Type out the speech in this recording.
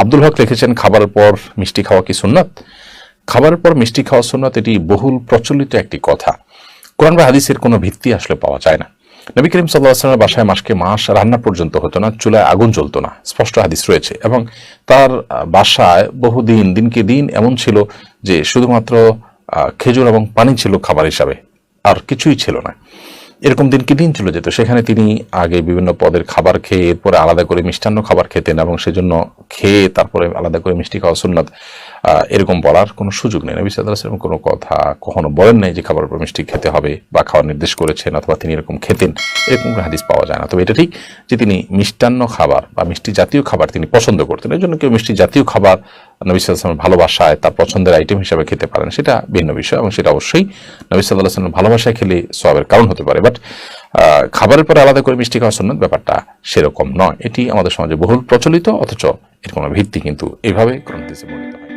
আব্দুল হক লিখেছেন খাবারের পর মিষ্টি খাওয়া কি সুন্নাত? খাবারের পর মিষ্টি খাওয়া সুন্নাত এটি বহুল প্রচলিত একটি কথা। কোরআন বা হাদিসের কোনো ভিত্তি আসলে পাওয়া যায় না। নবী করিম সাল্লাহ আসলামের বাসায় মাসকে মাস রান্না পর্যন্ত হতো না, চুলায় আগুন জ্বলতো না। স্পষ্ট হাদিস রয়েছে। এবং তার বাসায় বহুদিন, দিনকে দিন এমন ছিল যে শুধুমাত্র খেজুর এবং পানি ছিল খাবার হিসাবে, আর কিছুই ছিল না। এরকম দিন কি দিন চলে যেত? সেখানে তিনি আগে বিভিন্ন পদের খাবার খেয়ে, এরপরে আলাদা করে মিষ্টান্ন খাবার খেতেন এবং সেজন্য খেয়ে তারপরে আলাদা করে মিষ্টি খাওয়া সুন্নাত এরকম বলার কোনো সুযোগ নেই। নবী সাল্লাম কোনো কথা কখনো বলেন নাই যে খাবার পর মিষ্টি খেতে হবে বা খাওয়ার নির্দেশ করেছেন অথবা তিনি এরকম খেতেন। এরকম হাদিস পাওয়া যায় না। তবে এটা ঠিক যে তিনি মিষ্টান্ন খাবার বা মিষ্টি জাতীয় খাবার তিনি পছন্দ করতেন। এই জন্য কেউ মিষ্টি জাতীয় খাবার নবী সাল্লাহামের ভালোবাসায় তার পছন্দের আইটেম হিসাবে খেতে পারেন। সেটা ভিন্ন বিষয় এবং সেটা অবশ্যই নবী সাল্লাহ ভালোবাসায় খেলে সবের কারণ হতে পারে। বাট খাবারের পরে আলাদা করে মিষ্টি খাওয়া সন্ন্যত ব্যাপারটা সেরকম নয়। এটি আমাদের সমাজে বহুল প্রচলিত, অথচ এর কোনো ভিত্তি কিন্তু এভাবে গ্রন্থিতে বর্ণিত হয়।